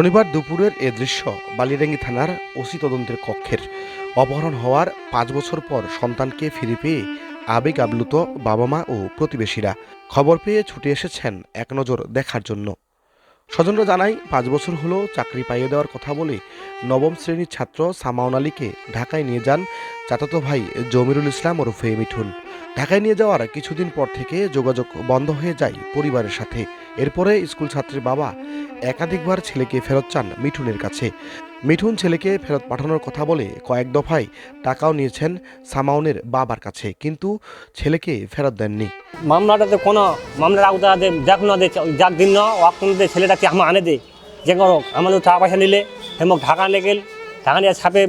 শনিবার দুপুরের এ দৃশ্য বালিরাঙ্গি থানার ওসি তদন্তের কক্ষের। অপহরণ হওয়ার পাঁচ বছর পর সন্তানকে ফিরে পেয়ে আবেগ আপ্লুত বাবা মা ও প্রতিবেশীরা খবর পেয়ে ছুটে এসেছেন এক নজর দেখার জন্য। স্বজনরা জানায়, পাঁচ বছর হলো চাকরি পাইয়ে দেওয়ার কথা বলে নবম শ্রেণির ছাত্র সামাউন আলীকে ঢাকায় নিয়ে যান চাচাতো ভাই জমিরুল ইসলাম ওরফে মিঠুন। ঢাকায় নিয়ে যাওয়ার কিছুদিন পর থেকে যোগাযোগ বন্ধ হয়ে যায় পরিবারের সাথে। এরপরে স্কুল ছাত্রীর বাবা একাধিকবার ছেলেকে ফেরত চান মিঠুনের কাছে। মিঠুন ছেলেকে ফেরত পাঠানোর কথা বলে কয়েক দফায় টাকাও নিয়েছেন সামাউনের বাবার কাছে, কিন্তু ছেলেকে ফেরত দেননি। মামলাটাতে কোনো মামলার আওতা দে দেখ না দে যাক দিন না ছেলেটাকে আমা আনে দে? যে করো আমাদের টাকা পয়সা নিলে, হেমক ঢাকা নিয়ে গেল, ঢাকা নিয়ে ছাপে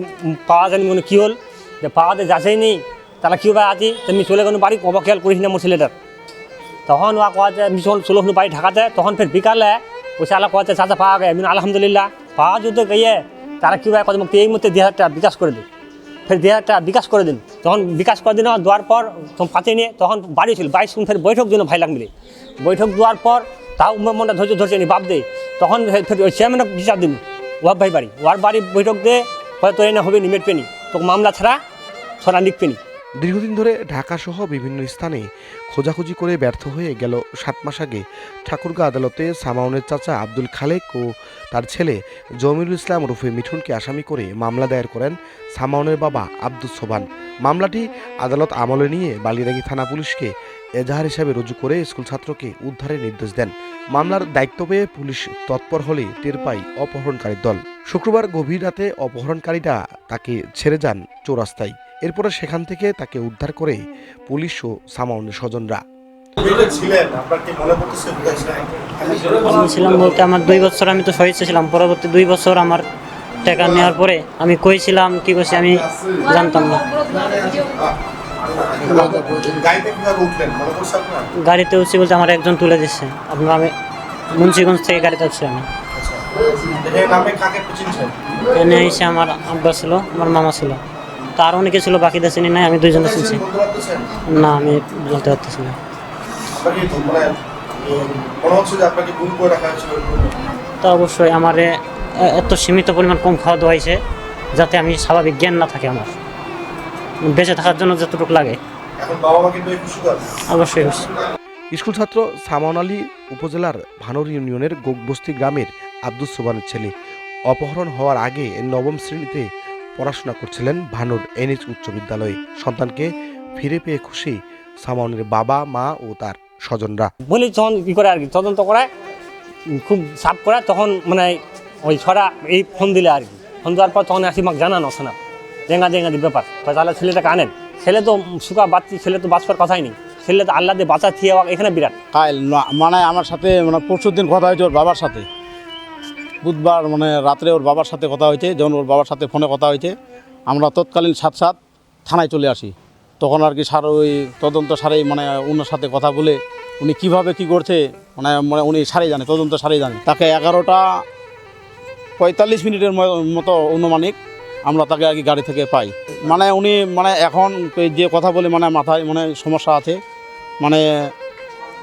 পাওয়া যায়নি মনে কী হল? যে পাওয়াতে যাচাই নেই তাহলে কী ভাই আছি তুমি চলে গেল বাড়ি অবখেয়াল করিস না মোর ছেলেটার তখন ওয়া কোয়া যে মিশন চলো বাড়ি ঢাকাতে, তখন ফের বিকালে ওই সালা কোয়াতে চাচা পাওয়া গেছে আমি আলহামদুলিল্লাহ। পাওয়া যদি গিয়ে তারা কী ভাই কত এই মুহূর্তে দুই হাজার বিকাশ করে দিই ফের দুই হাজার বিকাশ করে দিন তখন বিকাশ করে দিন দেওয়ার পর তখন পাতে নিয়ে তখন বাড়ি ছিল বাইশ ফের বৈঠক দিন ভাই লাগ মিলে বৈঠক দেওয়ার পর তাও মনটা ধৈর্য ধরছে নি, বাপ দে। তখন ফের- ফের ওই চেয়ারম্যান বিচার দিন ওয়াব ভাই বাড়ি ওয়ার বাড়ি বৈঠক দে হয়তো এই না হবে নি মেটবে নি তো মামলা ছাড়া, ছড়া লিখবে নি দীর্ঘদিন ধরে ঢাকাসহ বিভিন্ন স্থানে খোঁজাখুঁজি করে ব্যর্থ হয়ে গেল সাত মাস আগে ঠাকুরগাঁ আদালতে সামাউনের চাচা আব্দুল খালেক ও তার ছেলে জমিরুল ইসলাম রুফে মিঠুনকে আসামি করে মামলা দায়ের করেন সামাউনের বাবা আব্দুল সোবান মামলাটি আদালত আমলে নিয়ে বালিরাগী থানা পুলিশকে এজাহার হিসাবে রুজু করে স্কুল ছাত্রকে উদ্ধারের নির্দেশ দেন। মামলার দায়িত্ব পেয়ে পুলিশ তৎপর হলে টের পায় অপহরণকারীর দল। শুক্রবার গভীর রাতে অপহরণকারীরা তাকে ছেড়ে যান চৌরাস্তায়। এরপরে সেখান থেকে তাকে উদ্ধার করে পুলিশ ও সামাউনের স্বজনরা। আমি ছিলাম বলতে আমার দুই বছর আমি তো শহীদ ছিলাম পরবর্তী দুই বছর আমার টাকা নেওয়ার পরে আমি কইছিলাম কি করছি আমি জানতাম না। গাড়িতে উঠছি বলতে আমার একজন তুলে দিচ্ছে আপনার আমি মুন্সিগঞ্জ থেকে গাড়িতে উঠছি আমি। আচ্ছা। এনে এসে আমার আব্বা ছিল আমার মামা ছিল। তার অনেকে ছিল বাকিদের চিনি নাই আমি দুইজনে চিনছি। না আমি বলতে পারতেছি না। তো মানে তো অবশ্যই আমার এত সীমিত পরিমাণ কম খাওয়া দাওয়া হয়েছে যাতে আমি স্বাভাবিক জ্ঞান না থাকে আমার। বেঁচে থাকার জন্য যতটুকু লাগে। অবশ্যই অবশ্যই। স্কুল ছাত্র সামাউন আলী উপজেলার ভানুর ইউনিয়নের গোকবস্তি গ্রামের আব্দুল সোবানের ছেলে। অপহরণ হওয়ার আগে নবম শ্রেণীতে পড়াশোনা করছিলেন ভানুর এনএচ উচ্চ বিদ্যালয়ে। সন্তানকে ফিরে পেয়ে খুশি সামাউনের বাবা মা ও তার স্বজনরা। বলি তখন কী করে আর কি তদন্ত করে খুব সাফ করে তখন মানে ওই ছড়া এই ফোন দিলে আর কি। ফোন দেওয়ার পর তখন আসি আমাকে জানানো শোনা। জেঙ্গা জেঙ্গা দিয়ে ব্যাপার। তাহলে ছেলেটাকে আনেন। ছেলে তো সুখা বাচ্চি ছেলে তো বাঁচবার কথাই নেই। ছেলে তো আল্লাহ দিয়ে বাঁচা থিয়ে এখানে বিরাট। মানে আমার সাথে মানে পরশু দিন কথা হয়েছে ওর বাবার সাথে। বুধবার মানে রাত্রে ওর বাবার সাথে কথা হয়েছে, যখন ওর বাবার সাথে ফোনে কথা হয়েছে, আমরা তৎকালীন সাত সাত থানায় চলে আসি। তখন আর কি স্যার ওই তদন্ত সারেই মানে ওনার সাথে কথা বলে উনি কীভাবে কি করছে মানে মানে উনি সারে জানে, তদন্ত সারে জানে। তাকে এগারোটা পঁয়তাল্লিশ মিনিটের মতো অনুমানিক আমরা তাকে আর কি গাড়ি থেকে পাই। মানে উনি মানে এখন যে কথা বলে মানে মাথায় মানে সমস্যা আছে। মানে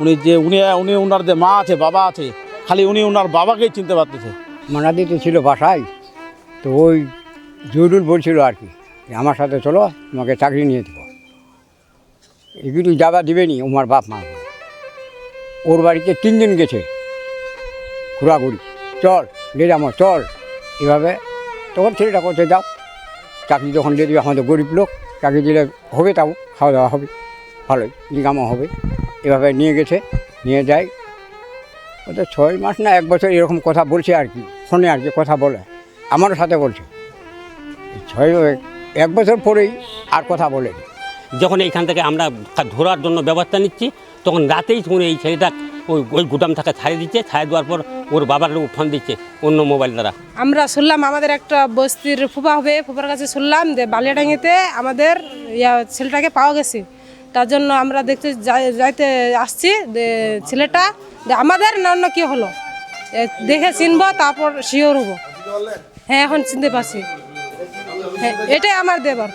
উনি যে, উনি উনি ওনার যে মা আছে, বাবা আছে, খালি উনি ওনার বাবাকেই চিনতে পারতেছে। মানাদি তো ছিল বাসায়, তো ওই জরুর বলছিল আর কি আমার সাথে চলো, তোমাকে চাকরি নিয়ে দেবো। এগুলি যাবা দিবেনি আমার বাপ মা। ওর বাড়িতে তিন দিন গেছে, ঘোরাঘুরি। চল লে যাব, চল। এভাবে তখন ছেলেটা করছে যাও, চাকরি যখন দিয়ে দিবে, আমাদের গরিব লোক, চাকরি দিলে হবে তাও, খাওয়া দাওয়া হবে, ভালোই, ইনকামও হবে। এভাবে নিয়ে গেছে, নিয়ে যায়। ওদের ছয় মাস না এক বছর এরকম কথা বলছে আর কি ফোনে আর কি কথা বলে আমারও সাথে বলছে। ছয় এক বছর পরেই আর কথা বলে। যখন এইখান থেকে আমরা ধরার জন্য ব্যবস্থা নিচ্ছি তখন রাতেই তখন এই ছেলেটা ওই ওই গুদাম থেকে ছাড়িয়ে দিচ্ছে ছাড়িয়ে দেওয়ার পর ওর বাবার লোক ফোন দিচ্ছে অন্য মোবাইল দ্বারা। আমরা শুনলাম আমাদের একটা বস্তির ফুপা হবে ফুপার কাছে শুনলাম যে বালিয়াডাঙ্গিতে আমাদের ইয়া ছেলেটাকে পাওয়া গেছে। তার জন্য আমরা দেখতে যাই- যাইতে আসছি ছেলেটা আমাদের না অন্য কি হলো? দেখে চিনব, তারপর শিওর হব। হ্যাঁ এখন চিনতে পারছি। হ্যাঁ এটাই আমার দেবার।